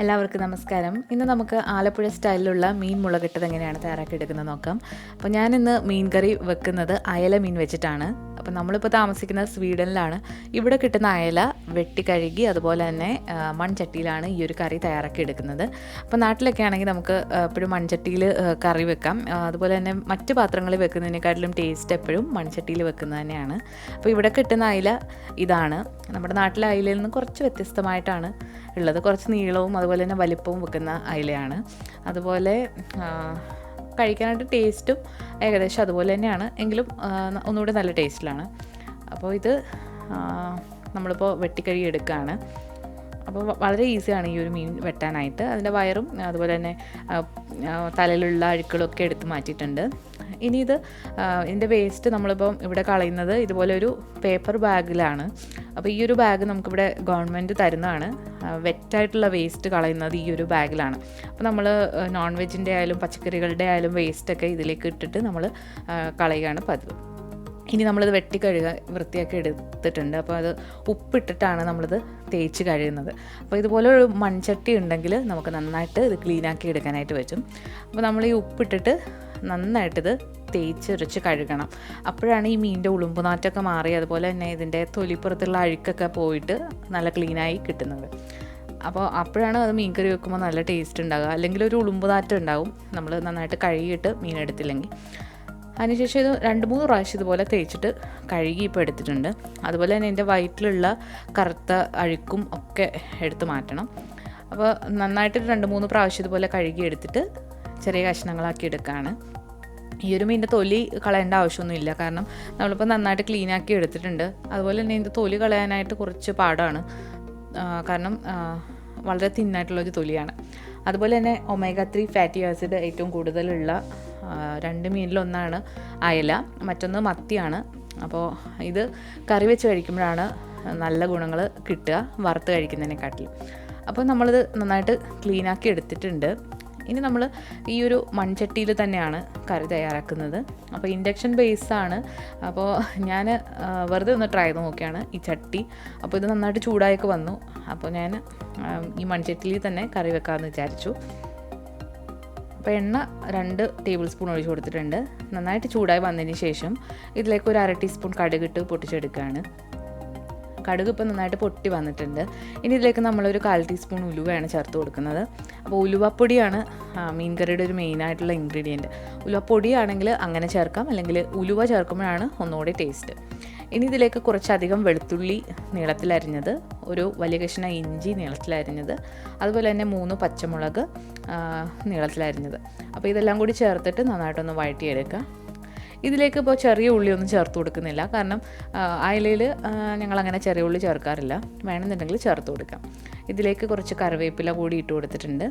എല്ലാവർക്കും നമസ്കാരം. ഇന്ന് നമുക്ക് ആലപ്പുഴ സ്റ്റൈലിലുള്ള മീൻ മുളകിട്ടത് എങ്ങനെയാണ് തയ്യാറാക്കി എടുക്കുന്നത് നോക്കാം. അപ്പോൾ ഞാനിന്ന് മീൻ കറി വെക്കുന്നത് അയല മീൻ വെച്ചിട്ടാണ്. അപ്പോൾ നമ്മളിപ്പോൾ താമസിക്കുന്നത് സ്വീഡനിലാണ്. ഇവിടെ കിട്ടുന്ന അയല വെട്ടിക്കഴുകി അതുപോലെ തന്നെ മൺചട്ടിയിലാണ് ഈ ഒരു കറി തയ്യാറാക്കി എടുക്കുന്നത്. അപ്പോൾ നാട്ടിലൊക്കെ ആണെങ്കിൽ നമുക്ക് എപ്പോഴും മൺചട്ടിയിൽ കറി വെക്കാം. അതുപോലെ തന്നെ മറ്റ് പാത്രങ്ങളിൽ വെക്കുന്നതിനെക്കാട്ടിലും ടേസ്റ്റ് എപ്പോഴും മൺചട്ടിയിൽ വെക്കുന്നത് തന്നെയാണ്. അപ്പോൾ ഇവിടെ കിട്ടുന്ന അയില ഇതാണ്. നമ്മുടെ നാട്ടിലെ അയിലയിൽ നിന്ന് കുറച്ച് വ്യത്യസ്തമായിട്ടാണ് ഉള്ളത്. കുറച്ച് നീളവും അതുപോലെ തന്നെ വലിപ്പവും വെക്കുന്ന അയിലയാണ്. അതുപോലെ കഴിക്കാനായിട്ട് ടേസ്റ്റും ഏകദേശം അതുപോലെ തന്നെയാണ്. എങ്കിലും ഒന്നുകൂടി നല്ല ടേസ്റ്റിലാണ്. അപ്പോൾ ഇത് നമ്മളിപ്പോൾ വെട്ടിക്കഴുകി എടുക്കുകയാണ്. അപ്പോൾ വളരെ ഈസിയാണ് ഈ ഒരു മീൻ വെട്ടാനായിട്ട്. അതിന്റെ വയറും അതുപോലെ തന്നെ തലയിലുള്ള അഴുക്കളൊക്കെ എടുത്ത് മാറ്റിയിട്ടുണ്ട്. ഇനി ഇത് ഇതിന്റെ വേസ്റ്റ് നമ്മളിപ്പം ഇവിടെ കളയുന്നത് ഇതുപോലെ ഒരു പേപ്പർ ബാഗിലാണ്. അപ്പോൾ ഈ ഒരു ബാഗ് നമുക്കിവിടെ ഗവൺമെന്റ് തരുന്നതാണ്. വെറ്റായിട്ടുള്ള വേസ്റ്റ് കളയുന്നത് ഈ ഒരു ബാഗിലാണ് അപ്പോൾ നമ്മൾ നോൺ വെജിന്റെ ആയാലും പച്ചക്കറികളുടെ ആയാലും വേസ്റ്റൊക്കെ ഇതിലേക്ക് ഇട്ടിട്ട് നമ്മൾ കളയുകയാണ് പതിവ്. ഇനി നമ്മളിത് വെട്ടി കഴുക വൃത്തിയാക്കി എടുത്തിട്ടുണ്ട്. അപ്പോൾ അത് ഉപ്പിട്ടിട്ടാണ് നമ്മളിത് തേച്ച് കഴുകുന്നത്. അപ്പോൾ ഇതുപോലെ ഒരു മൺചട്ടി ഉണ്ടെങ്കിൽ നമുക്ക് നന്നായിട്ട് ഇത് ക്ലീനാക്കി എടുക്കാനായിട്ട് പറ്റും. അപ്പോൾ നമ്മൾ ഈ ഉപ്പിട്ടിട്ട് നന്നായിട്ടിത് തേച്ചൊരച്ച് കഴുകണം. അപ്പോഴാണ് ഈ മീനിന്റെ ഉളുമ്പുനാറ്റൊക്കെ മാറി അതുപോലെ തന്നെ ഇതിന്റെ തൊലിപ്പുറത്തുള്ള അഴുക്കൊക്കെ പോയിട്ട് നല്ല ക്ലീനായി കിട്ടുന്നത്. അപ്പോൾ അപ്പോഴാണ് അത് മീൻ കറി വെക്കുമ്പോൾ നല്ല ടേസ്റ്റ് ഉണ്ടാകുക അല്ലെങ്കിൽ ഒരു ഉളുമ്പുനാറ്റം ഉണ്ടാവും നമ്മൾ നന്നായിട്ട് കഴുകിയിട്ട് മീൻ എടുത്തില്ലെങ്കിൽ അതിനുശേഷം ഇത് രണ്ട് മൂന്ന് പ്രാവശ്യം ഇതുപോലെ തേച്ചിട്ട് കഴുകി ഇപ്പോൾ എടുത്തിട്ടുണ്ട്. അതുപോലെ തന്നെ എന്റെ വയറ്റിലുള്ള കറുത്ത അഴുക്കും ഒക്കെ എടുത്ത് മാറ്റണം. അപ്പോൾ നന്നായിട്ട് രണ്ട് മൂന്ന് പ്രാവശ്യം ഇതുപോലെ കഴുകി എടുത്തിട്ട് ചെറിയ കഷ്ണങ്ങളാക്കി എടുക്കുകയാണ്. ഈ ഒരു മീനിന്റെ തൊലി കളയേണ്ട ആവശ്യമൊന്നുമില്ല. കാരണം നമ്മളിപ്പോൾ നന്നായിട്ട് ക്ലീൻ ആക്കി എടുത്തിട്ടുണ്ട്. അതുപോലെ തന്നെ ഇതിന്റെ തൊലി കളയാനായിട്ട് കുറച്ച് പാടാണ്. കാരണം വളരെ തിന്നായിട്ടുള്ളൊരു തൊലിയാണ്. അതുപോലെ തന്നെ ഒമേഗ ത്രീ ഫാറ്റി ആസിഡ് ഏറ്റവും കൂടുതലുള്ള രണ്ട് മീനിലൊന്നാണ് അയല മറ്റൊന്ന് മത്തിയാണ്. അപ്പോൾ ഇത് കറി വെച്ച് കഴിക്കുമ്പോഴാണ് നല്ല ഗുണങ്ങൾ കിട്ടുക വറുത്ത് കഴിക്കുന്നതിനെക്കാട്ടിലും. അപ്പോൾ നമ്മളിത് നന്നായിട്ട് ക്ലീനാക്കി എടുത്തിട്ടുണ്ട്. ഇനി നമ്മൾ ഈ ഒരു മൺചട്ടിയിൽ തന്നെയാണ് കറി തയ്യാറാക്കുന്നത്. അപ്പോൾ ഇൻഡക്ഷൻ ബേസാണ് അപ്പോൾ ഞാൻ വെറുതെ ഒന്ന് ട്രൈ ചെയ്ത് നോക്കിയാണ് ഈ ചട്ടി. അപ്പോൾ ഇത് നന്നായിട്ട് ചൂടായൊക്കെ വന്നു. അപ്പോൾ ഞാൻ ഈ മൺചട്ടിയിൽ തന്നെ കറി വെക്കാമെന്ന് വിചാരിച്ചു. അപ്പോൾ എണ്ണ രണ്ട് ടേബിൾ സ്പൂൺ ഒഴിച്ച് കൊടുത്തിട്ടുണ്ട്. നന്നായിട്ട് ചൂടായി വന്നതിന് ശേഷം ഇതിലേക്ക് ഒരു അര ടീസ്പൂൺ കടുകിട്ട് പൊട്ടിച്ചെടുക്കുകയാണ്. കടുക് ഇപ്പം നന്നായിട്ട് പൊട്ടി വന്നിട്ടുണ്ട്. ഇനി ഇതിലേക്ക് നമ്മളൊരു കാൽ ടീസ്പൂൺ ഉലുവയാണ് ചേർത്ത് കൊടുക്കുന്നത്. അപ്പോൾ ഉലുവപ്പൊടിയാണ് മീൻ കറിയുടെ ഒരു മെയിനായിട്ടുള്ള ഇൻഗ്രീഡിയന്റ് ഉലുവപ്പൊടിയാണെങ്കിൽ അങ്ങനെ ചേർക്കാം അല്ലെങ്കിൽ ഉലുവ ചേർക്കുമ്പോഴാണ് ഒന്നുകൂടി ടേസ്റ്റ് ഇനി ഇതിലേക്ക് കുറച്ചധികം വെളുത്തുള്ളി നീളത്തിലരിഞ്ഞത് ഒരു വലിയ കഷ്ണ ഇഞ്ചി നീളത്തിലരിഞ്ഞത് അതുപോലെ തന്നെ മൂന്ന് പച്ചമുളക് നീളത്തിലരിഞ്ഞത് അപ്പോൾ ഇതെല്ലാം കൂടി ചേർത്തിട്ട് നന്നായിട്ടൊന്ന് വഴറ്റിയെടുക്കുക ഇതിലേക്ക് ഇപ്പോൾ ചെറിയ ഉള്ളി ഒന്നും ചേർത്ത് കൊടുക്കുന്നില്ല. കാരണം അയലയിൽ ഞങ്ങളങ്ങനെ ചെറിയ ഉള്ളി ചേർക്കാറില്ല. വേണമെന്നുണ്ടെങ്കിൽ ചേർത്ത് കൊടുക്കാം. ഇതിലേക്ക് കുറച്ച് കറിവേപ്പില കൂടി ഇട്ട് കൊടുത്തിട്ടുണ്ട്.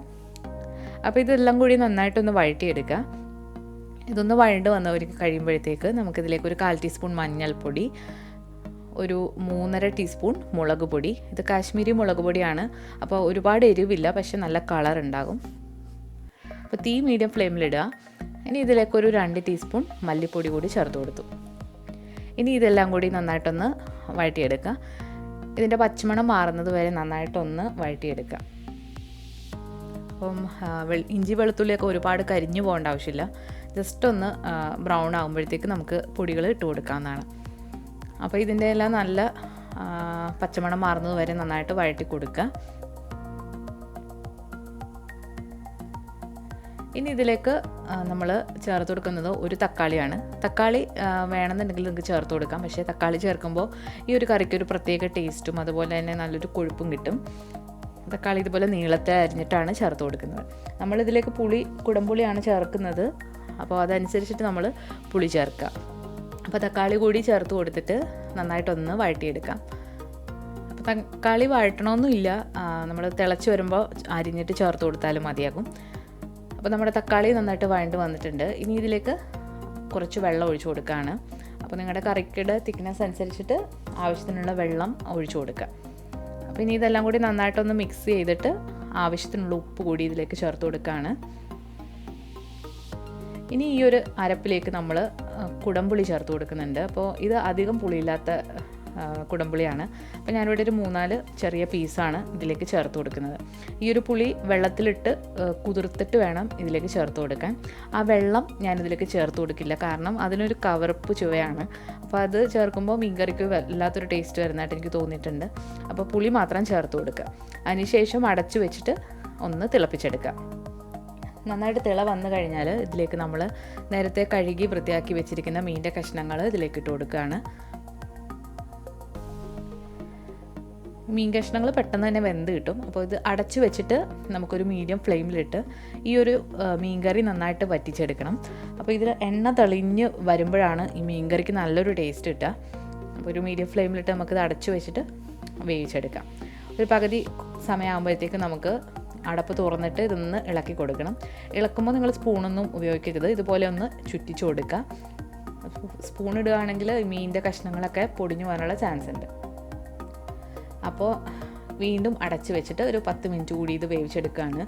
അപ്പോൾ ഇതെല്ലാം കൂടി നന്നായിട്ടൊന്ന് വഴറ്റിയെടുക്കുക ഇതൊന്ന് വഴണ്ട് വന്നവർക്ക് കഴിയുമ്പോഴത്തേക്ക് നമുക്കിതിലേക്ക് ഒരു കാൽ ടീസ്പൂൺ മഞ്ഞൾപ്പൊടി ഒരു മൂന്നര ടീസ്പൂൺ മുളക് പൊടി. ഇത് കാശ്മീരി മുളക് പൊടിയാണ്. അപ്പോൾ ഒരുപാട് എരിവില്ല പക്ഷെ നല്ല കളർ ഉണ്ടാകും അപ്പോൾ തീ മീഡിയം ഫ്ലെയിമിലിടുക. ഇനി ഇതിലേക്ക് ഒരു രണ്ട് ടീസ്പൂൺ മല്ലിപ്പൊടി കൂടി ചേർത്ത് കൊടുത്തു. ഇനി ഇതെല്ലാം കൂടി നന്നായിട്ടൊന്ന് വഴറ്റിയെടുക്കുക. ഇതിന്റെ പച്ചമണം മാറുന്നത് വരെ നന്നായിട്ടൊന്ന് വഴറ്റിയെടുക്കുക. അപ്പം ഇഞ്ചി വെളുത്തുള്ളിയൊക്കെ ഒരുപാട് കരിഞ്ഞു പോകേണ്ട ആവശ്യമില്ല. ജസ്റ്റ് ഒന്ന് ബ്രൗൺ ആകുമ്പോഴത്തേക്ക് നമുക്ക് പൊടികൾ ഇട്ട് കൊടുക്കാവുന്നതാണ്. അപ്പോൾ ഇതിന്റെ എല്ലാം നല്ല പച്ചമണം മാറുന്നത് വരെ നന്നായിട്ട് വഴറ്റി കൊടുക്കുക. ഇനി ഇതിലേക്ക് നമ്മൾ ചേർത്ത് കൊടുക്കുന്നത് ഒരു തക്കാളിയാണ്. തക്കാളി വേണമെന്നുണ്ടെങ്കിൽ നിങ്ങൾക്ക് ചേർത്ത് കൊടുക്കാം. പക്ഷേ തക്കാളി ചേർക്കുമ്പോൾ ഈ ഒരു കറിക്ക് ഒരു പ്രത്യേക ടേസ്റ്റും അതുപോലെ തന്നെ നല്ലൊരു കൊഴുപ്പും കിട്ടും. തക്കാളി ഇതുപോലെ നീളത്തെ അരിഞ്ഞിട്ടാണ് ചേർത്ത് കൊടുക്കുന്നത്. നമ്മളിതിലേക്ക് പുളി കുടംപുളിയാണ് ചേർക്കുന്നത്. അപ്പോൾ അതനുസരിച്ചിട്ട് നമ്മൾ പുളി ചേർക്കുക. അപ്പോൾ തക്കാളി കൂടി ചേർത്ത് കൊടുത്തിട്ട് നന്നായിട്ടൊന്ന് വഴറ്റിയെടുക്കാം. അപ്പോൾ തക്കാളി വഴറ്റണമെന്നില്ല നമ്മൾ തിളച്ച് വരുമ്പോൾ അരിഞ്ഞിട്ട് ചേർത്ത് കൊടുത്താലും മതിയാകും. അപ്പോൾ നമ്മുടെ തക്കാളി നന്നായിട്ട് വഴണ്ട് വന്നിട്ടുണ്ട്. ഇനി ഇതിലേക്ക് കുറച്ച് വെള്ളം ഒഴിച്ചു കൊടുക്കുകയാണ് അപ്പോൾ നിങ്ങളുടെ കറിയുടെ തിക്നെസ് അനുസരിച്ചിട്ട് ആവശ്യത്തിനുള്ള വെള്ളം ഒഴിച്ചു കൊടുക്കുക അപ്പോൾ ഇനി ഇതെല്ലാം കൂടി നന്നായിട്ടൊന്ന് മിക്സ് ചെയ്തിട്ട് ആവശ്യത്തിനുള്ള ഉപ്പ് കൂടി ഇതിലേക്ക് ചേർത്ത് കൊടുക്കുകയാണ് ഇനി ഈ ഒരു അരപ്പിലേക്ക് നമ്മൾ കുടംപുളി ചേർത്ത് കൊടുക്കുന്നുണ്ട്. അപ്പോൾ ഇത് അധികം പുളിയില്ലാത്ത കുടംപുളിയാണ്. അപ്പോൾ ഞാനിവിടെ ഒരു മൂന്നാൽ ചെറിയ പീസാണ് ഇതിലേക്ക് ചേർത്ത് കൊടുക്കുന്നത്. ഈ ഒരു പുളി വെള്ളത്തിലിട്ട് കുതിർത്തിട്ട് വേണം ഇതിലേക്ക് ചേർത്ത് കൊടുക്കാൻ. ആ വെള്ളം ഞാനിതിലേക്ക് ചേർത്ത് കൊടുക്കില്ല. കാരണം അതിനൊരു കവറുപ്പ് ചുവയാണ്. അപ്പോൾ അത് ചേർക്കുമ്പോൾ മീൻകറിക്ക് വല്ലാത്തൊരു ടേസ്റ്റ് വരുന്നതായിട്ട് എനിക്ക് തോന്നിയിട്ടുണ്ട്. അപ്പോൾ പുളി മാത്രം ചേർത്ത് കൊടുക്കുക. അതിനുശേഷം അടച്ചു വെച്ചിട്ട് ഒന്ന് തിളപ്പിച്ചെടുക്കുക. നന്നായിട്ട് തിള വന്നു കഴിഞ്ഞാൽ ഇതിലേക്ക് നമ്മൾ നേരത്തെ കഴുകി വൃത്തിയാക്കി വെച്ചിരിക്കുന്ന മീന്റെ കഷ്ണങ്ങൾ ഇതിലേക്ക് ഇട്ട് കൊടുക്കുകയാണ്. മീൻ കഷ്ണങ്ങൾ പെട്ടെന്ന് തന്നെ വെന്ത് കിട്ടും. അപ്പോൾ ഇത് അടച്ചു വെച്ചിട്ട് നമുക്കൊരു മീഡിയം ഫ്ലെയിമിലിട്ട് ഈ ഒരു മീൻകറി നന്നായിട്ട് വറ്റിച്ചെടുക്കണം. അപ്പോൾ ഇതിൽ എണ്ണ തെളിഞ്ഞ് വരുമ്പോഴാണ് ഈ മീൻകറിക്ക് നല്ലൊരു ടേസ്റ്റ് കിട്ടുക. അപ്പോൾ ഒരു മീഡിയം ഫ്ലെയിമിലിട്ട് നമുക്കിത് അടച്ചു വെച്ചിട്ട് വേവിച്ചെടുക്കാം. ഒരു പകുതി സമയമാകുമ്പോഴത്തേക്ക് നമുക്ക് അടപ്പ് തുറന്നിട്ട് ഇതൊന്ന് ഇളക്കി കൊടുക്കണം. ഇളക്കുമ്പോൾ നിങ്ങൾ സ്പൂണൊന്നും ഉപയോഗിക്കരുത്. ഇതുപോലെ ഒന്ന് ചുറ്റിച്ചു കൊടുക്കുക. സ്പൂൺ ഇടുകയാണെങ്കിൽ മീനിന്റെ കഷ്ണങ്ങളൊക്കെ പൊടിഞ്ഞു പോകാനുള്ള ചാൻസ് ഉണ്ട്. അപ്പോൾ വീണ്ടും അടച്ചു വെച്ചിട്ട് ഒരു പത്ത് മിനിറ്റ് കൂടി ഇത് വേവിച്ചെടുക്കുകയാണ്.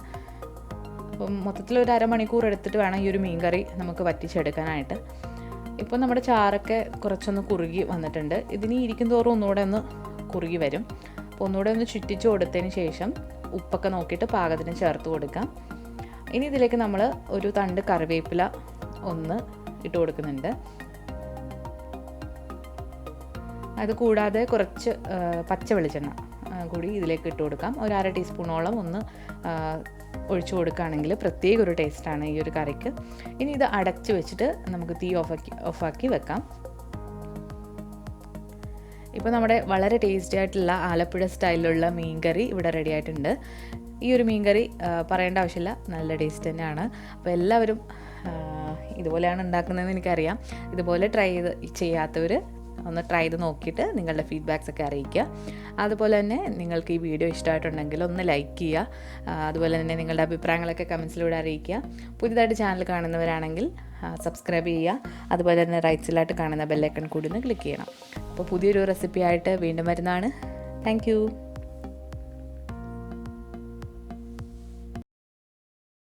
അപ്പം മൊത്തത്തിൽ ഒരു അരമണിക്കൂർ എടുത്തിട്ട് വേണം ഈ ഒരു മീൻകറി നമുക്ക് വറ്റിച്ചെടുക്കാനായിട്ട്. ഇപ്പോൾ നമ്മുടെ ചാറൊക്കെ കുറച്ചൊന്ന് കുറുകി വന്നിട്ടുണ്ട്. ഇതിന് ഇരിക്കും തോറും ഒന്നുകൂടെ ഒന്ന് കുറുകി വരും. അപ്പോൾ ഒന്നുകൂടെ ഒന്ന് ചുറ്റിച്ച് കൊടുത്തതിന് ശേഷം ഉപ്പൊക്കെ നോക്കിയിട്ട് പാകത്തിന് ചേർത്ത് കൊടുക്കാം. ഇനി ഇതിലേക്ക് നമ്മൾ ഒരു തണ്ട് കറിവേപ്പില ഒന്ന് ഇട്ട് കൊടുക്കുന്നുണ്ട്. അത് കൂടാതെ കുറച്ച് പച്ച വെളിച്ചെണ്ണ കൂടി ഇതിലേക്ക് ഇട്ട് കൊടുക്കാം. ഒരു അര ടീസ്പൂണോളം ഒന്ന് ഒഴിച്ചു കൊടുക്കുകയാണെങ്കിൽ പ്രത്യേക ഒരു ടേസ്റ്റാണ് ഈ ഒരു കറിക്ക്. ഇനി ഇത് അടച്ച് വെച്ചിട്ട് നമുക്ക് തീ ഓഫാക്കി ഓഫാക്കി വെക്കാം. ഇപ്പോൾ നമ്മുടെ വളരെ ടേസ്റ്റി ആയിട്ടുള്ള ആലപ്പുഴ സ്റ്റൈലിലുള്ള മീൻ കറി ഇവിടെ റെഡി ആയിട്ടുണ്ട്. ഈ ഒരു മീൻ കറി പറയേണ്ട ആവശ്യമില്ല. നല്ല ടേസ്റ്റ് തന്നെയാണ്. അപ്പോൾ എല്ലാവരും ഇതുപോലെയാണ് ഉണ്ടാക്കുന്നതെന്ന് എനിക്കറിയാം. ഇതുപോലെ ട്രൈ ചെയ്ത് ചെയ്യാത്തവർ ഒന്ന് ട്രൈ ചെയ്ത് നോക്കിയിട്ട് നിങ്ങളുടെ ഫീഡ്ബാക്സ് ഒക്കെ അറിയിക്കുക. അതുപോലെ തന്നെ നിങ്ങൾക്ക് ഈ വീഡിയോ ഇഷ്ടമായിട്ടുണ്ടെങ്കിൽ ഒന്ന് ലൈക്ക് ചെയ്യുക. അതുപോലെ തന്നെ നിങ്ങളുടെ അഭിപ്രായങ്ങളൊക്കെ കമൻസിലൂടെ അറിയിക്കുക. പുതിയതായിട്ട് ചാനൽ കാണുന്നവരാണെങ്കിൽ സബ്സ്ക്രൈബ് ചെയ്യുക. അതുപോലെ തന്നെ റൈറ്റ് സൈഡിലായിട്ട് കാണുന്ന ബെല്ലൈക്കൺ കൂടി ഒന്ന് ക്ലിക്ക് ചെയ്യണം. അപ്പോൾ പുതിയൊരു റെസിപ്പി ആയിട്ട് വീണ്ടും വരുന്നതാണ്. താങ്ക്